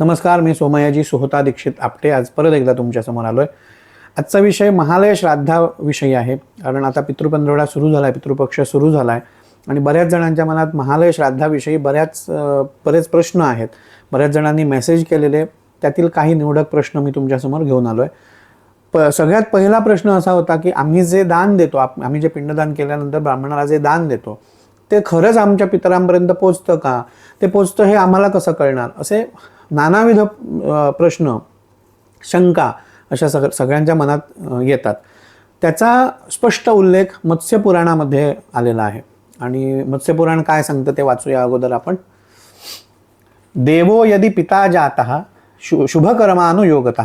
नमस्कार मी सोमयाजी सोहता दीक्षित आपटे. आज परत एकदा तुमच्यासमोर आलो आहे आजचा विषय महालय श्राद्धाविषयी आहे. कारण आता पितृपंधरवडा सुरू झाला आहे पितृपक्ष सुरू झाला आहे आणि बऱ्याच जणांच्या मनात महालय श्राद्धाविषयी बऱ्याच बरेच प्रश्न आहेत. बऱ्याच जणांनी मेसेज केलेले. त्यातील काही निवडक प्रश्न मी तुमच्यासमोर घेऊन आलो आहे प सगळ्यात पहिला प्रश्न असा होता की आम्ही जे दान देतो आप आम्ही जे पिंडदान केल्यानंतर ब्राह्मणाला जे दान देतो ते खरंच आमच्या पितरांपर्यंत पोचतं का? ते पोचतं हे आम्हाला कसं कळणार? असे नानाविध प्रश्न शंका अशा सग सगळ्यांच्या मनात येतात. त्याचा स्पष्ट उल्लेख मत्स्यपुराणामध्ये आलेला आहे. आणि मत्स्यपुराण काय सांगतं ते वाचूया अगोदर आपण. देवो यदि पिता जातः शु शुभकर्मानुयोगत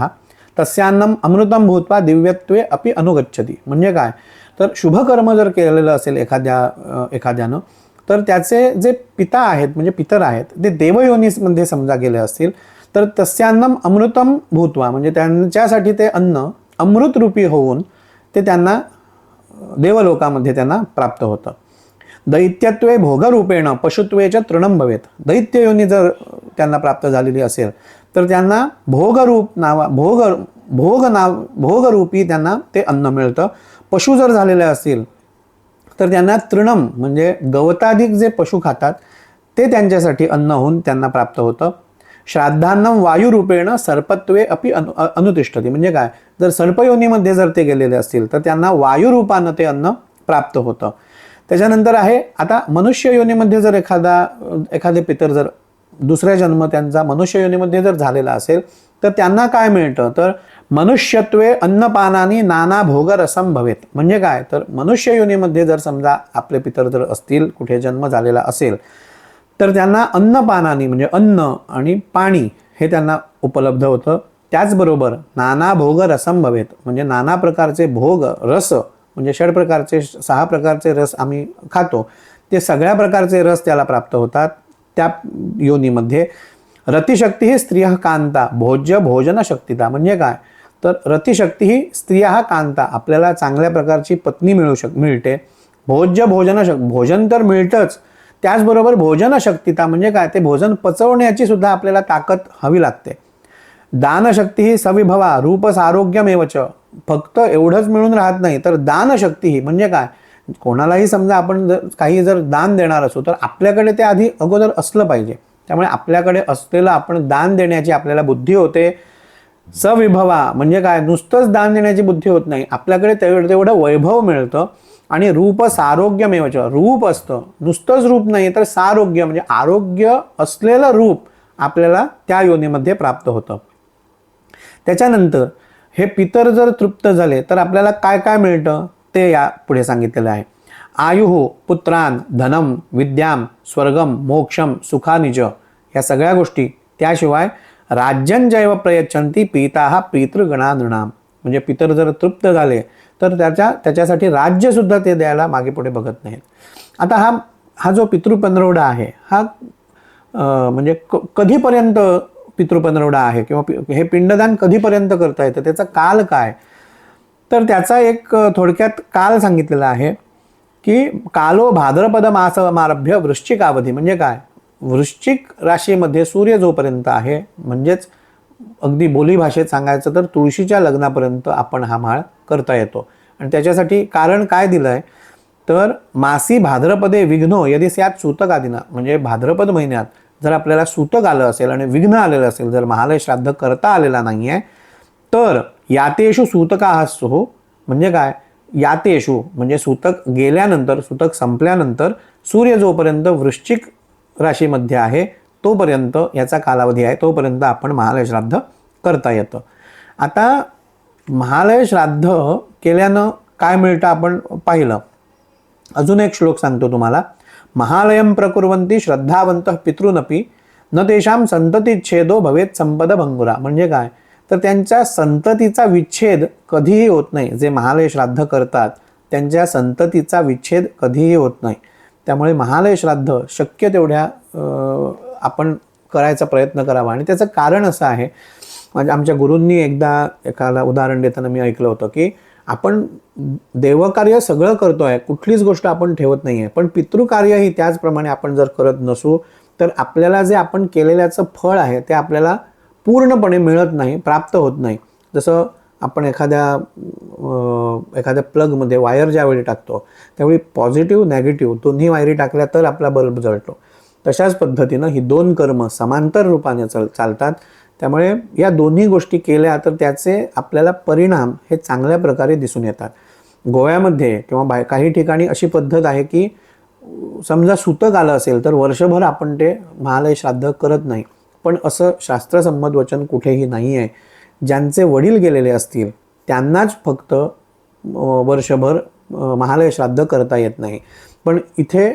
तस्यान्नम अमृतम भूत्वा दिव्यत्वे अपि अनुगच्छती. म्हणजे काय? तर शुभकर्म जर केलेलं असेल एखाद्या एखाद्यानं तर त्याचे जे पिता आहेत म्हणजे पितर आहेत ते देवयोनीमध्ये समजा गेले असतील तर तस्यान्नम अमृतम भूत्वा म्हणजे त्यांच्यासाठी ते अन्न अमृतरूपी होऊन ते त्यांना देवलोकामध्ये त्यांना प्राप्त होतं. दैत्यत्वे भोगरूपेण पशुत्वेच्या तृणम भवेत दैत्ययोनी जर त्यांना प्राप्त झालेली असेल तर त्यांना भोगरूप नावा भोग भोग नाव भोगरूपी त्यांना ते अन्न मिळतं. पशु जर झालेले असतील तर त्यांना तृणम म्हणजे गवताधिक जे पशु खातात ते त्यांच्यासाठी अन्न होऊन त्यांना प्राप्त होतं. श्राद्धान्नम वायुरूपेण सर्पत्वे अपि अनु अनुतिष्ठते अनुतिष्ठती. म्हणजे काय? जर सर्पयोनीमध्ये जर ते गेलेले असतील तर त्यांना वायुरूपानं ते अन्न प्राप्त होतं. त्याच्यानंतर आहे आता मनुष्य योनीमध्ये जर एखादा एखादे पितर जर दुसरा जन्म त्यांचा मनुष्य योनीमध्ये जर झालेला असेल तर त्यांना काय मिळतं? तर मनुष्यत्वे अन्नपानानी नाना भोगरसम भवेत. म्हणजे काय? तर मनुष्य योनीमध्ये जर समजा आपले पितर जर असतील कुठे जन्म झालेला असेल तर त्यांना अन्नपानानी म्हणजे अन्न आणि पाणी हे त्यांना उपलब्ध होतं. त्याचबरोबर नाना भोग रसम भवेत. म्हणजे नाना प्रकारचे भोग रस म्हणजे षड प्रकारचे सहा प्रकारचे रस आम्ही खातो. ते सगळ्या प्रकारचे रस त्याला प्राप्त होतात त्या योनीमध्ये. रतिशक्ती ही स्त्रिय कांता भोज्य भोजन शक्तिता म्हणजे काय? तर रतिशक्ती ही स्त्रिया कांता. आपल्याला चांगल्या प्रकारची पत्नी मिळू शक मिळते. भोज्य भोजन शक भोजन तर मिळतंच. त्याचबरोबर भोजन शक्तिता म्हणजे काय? ते भोजन पचवण्याची सुद्धा आपल्याला ताकद हवी लागते. दानशक्ती ही सविभवा रूपस आरोग्यमेवच फक्त एवढंच मिळून राहत नाही तर दानशक्ती ही म्हणजे काय? कोणालाही समजा आपण जर काही जर दान देणार असू तर आपल्याकडे ते आधी अगोदर असलं पाहिजे. त्यामुळे आपल्याकडे असलेलं आपण दान देण्याची आपल्याला बुद्धी होते. सविभवा म्हणजे काय? नुसतंच दान देण्याची बुद्धी होत नाही. आपल्याकडे तेवढं तेवढं वैभव मिळतं आणि रूप सारोग्यमेवच रूप असतं. नुसतंच रूप नाही तर सारोग्य म्हणजे आरोग्य असलेलं रूप आपल्याला त्या योनीमध्ये प्राप्त होतं. त्याच्यानंतर हे पितर जर तृप्त झाले तर आपल्याला काय काय मिळतं? ते या पुढे सांगितलेलं आहे. आयुः पुत्रान धनम विद्याम स्वर्गम मोक्षम सुखानिज या सगळ्या गोष्टी. त्याशिवाय राज्यं जैव प्रयच्छन्ती पिता हा पितृगणानृणाम म्हणजे पितर जर तृप्त झाले तर त्याच्या त्याच्यासाठी राज्यसुद्धा ते द्यायला मागे पुढे बघत नाहीत. आता हा हा जो पितृपंधरवडा आहे हा म्हणजे क कधीपर्यंत पितृपंधरवडा आहे किंवा पि- हे पिंडदान कधीपर्यंत करता येतं त्याचा काल काय? तर त्याचा एक थोडक्यात काल सांगितलेला आहे. की कालो भाद्रपद मासमारभ्य वृश्चिक अवधी म्हणजे काय? वृश्चिक राशीमध्ये सूर्य जोपर्यंत आहे म्हणजेच अगदी बोली भाषेत सांगायचं तर तुळशीच्या लग्नापर्यंत आपण हा माळ करता येतो. आणि त्याच्यासाठी कारण काय दिलं आहे तर मासी भाद्रपदे विघ्नो यदि स्यात सूतक आदिना म्हणजे भाद्रपद महिन्यात जर आपल्याला सूतक आलं असेल आणि विघ्न आलेलं असेल जर महालय श्राद्ध करता आलेला नाही आहे तर यातेषु सूतका हो म्हणजे काय? यातेषु म्हणजे सूतक गेल्यानंतर सूतक संपल्यानंतर सूर्य जोपर्यंत वृश्चिक राशीमध्ये आहे तोपर्यंत याचा कालावधी आहे तोपर्यंत आपण महालय श्राद्ध करता येतं. आता महालय श्राद्ध केल्यानं काय मिळतं आपण पाहिलं? अजून एक श्लोक सांगतो तुम्हाला. महालयं प्रकुर्वन्ती श्रद्धावंत पितृनपी न तेषां संततीच्छेदो भवेत संपद भंगुरा म्हणजे काय? तर त्यांच्या संततीचा विच्छेद कधीही होत नाही. जे महालय श्राद्ध करतात त्यांच्या संततीचा विच्छेद कधीही होत नाही. त्यामुळे महालय श्राद्ध शक्य तेवढ्या आपण करायचा प्रयत्न करावा. आणि त्याचं कारण असं आहे म्हणजे आमच्या गुरूंनी एकदा एखादा उदाहरण देताना मी ऐकलं होतं की आपण देवकार्य सगळं करतो आहे कुठलीच गोष्ट आपण ठेवत नाही आहे पण पितृकार्यही त्याचप्रमाणे आपण जर करत नसू तर आपल्याला जे आपण केलेल्याचं फळ आहे ते आपल्याला पूर्णपणे मिळत नाही प्राप्त होत नाही. जसं आपण एखाद्या एखाद्या प्लगमध्ये वायर ज्यावेळी टाकतो त्यावेळी पॉझिटिव्ह नेगेटिव्ह दोन्ही वायरी टाकल्या तर आपला बल्ब जळतो. तशाच पद्धतीनं ही दोन कर्म समांतर रूपाने चल चालतात. त्यामुळे या दोन्ही गोष्टी केल्या तर त्याचे आपल्याला परिणाम हे चांगल्या प्रकारे दिसून येतात. गोव्यामध्ये किंवा बाय काही ठिकाणी अशी पद्धत आहे की समजा सुतक आलं असेल तर वर्षभर आपण ते महालय श्राद्ध करत नाही. पण असं शास्त्रसंमत वचन कुठेही नाही आहे ज्यांचे वडील गेलेले असतील त्यांनाच फक्त वर्षभर महालय श्राद्ध करता येत नाही. पण इथे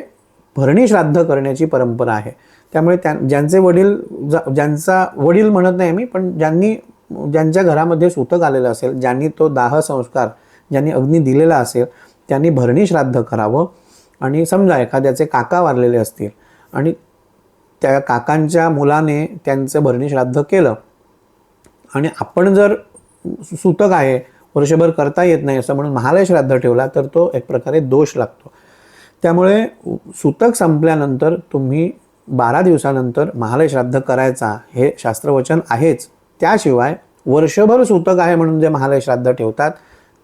भरणी श्राद्ध करण्याची परंपरा आहे. त्यामुळे त्या ज्यांचे वडील जा- ज्यांचा वडील म्हणत नाही मी पण ज्यांनी ज्यांच्या घरामध्ये सुतक आलेलं असेल ज्यांनी तो दाह संस्कार ज्यांनी अग्नी दिलेला असेल त्यांनी भरणी श्राद्ध करावं. आणि समजा एखाद्याचे काका वारलेले असतील आणि त्या काकांच्या मुलाने त्यांचं भरणी श्राद्ध केलं. आणि आपण जर सूतक आहे वर्षभर करता येत नाही असं म्हणून महालय श्राद्ध ठेवला तर तो एक प्रकारे दोष लागतो. त्यामुळे सूतक संपल्यानंतर तुम्ही बारा दिवसानंतर महालय श्राद्ध करायचा हे शास्त्रवचन आहेच. त्याशिवाय वर्षभर सूतक आहे म्हणून जे महालय श्राद्ध ठेवतात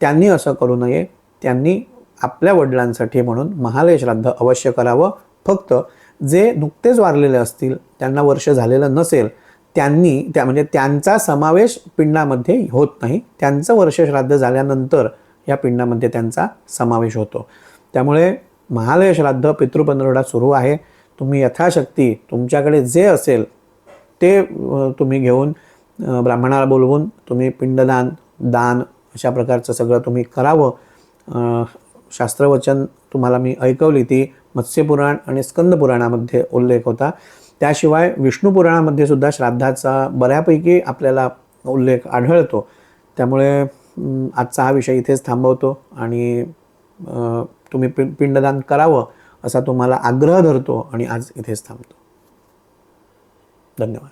त्यांनी असं करू नये. त्यांनी आपल्या वडिलांसाठी म्हणून महालय श्राद्ध अवश्य करावं. फक्त जे नुकतेच वारलेले असतील त्यांना वर्ष झालेलं नसेल त्यांनी त्या म्हणजे त्यांचा समावेश पिंडामध्ये होत नाही. त्यांचं वर्ष श्राद्ध झाल्यानंतर या पिंडामध्ये त्यांचा समावेश होतो. त्यामुळे महालय श्राद्ध पितृपंधरवडा सुरू आहे. तुम्ही यथाशक्ती तुमच्याकडे जे असेल ते तुम्ही घेऊन ब्राह्मणाला बोलवून तुम्ही पिंडदान दान अशा प्रकारचं सगळं तुम्ही करावं. शास्त्रवचन तुम्हाला मी ऐकवली ती. मत्स्यपुराण आणि स्कंद पुराणामध्ये उल्लेख होता. त्याशिवाय विष्णुपुराणामध्ये सुद्धा श्राद्धाचा बऱ्यापैकी आपल्याला उल्लेख आढळतो. त्यामुळे आजचा हा विषय इथेच थांबवतो आणि तुम्ही पि पिंडदान करावं असा तुम्हाला आग्रह धरतो आणि आज इथेच थांबतो. धन्यवाद.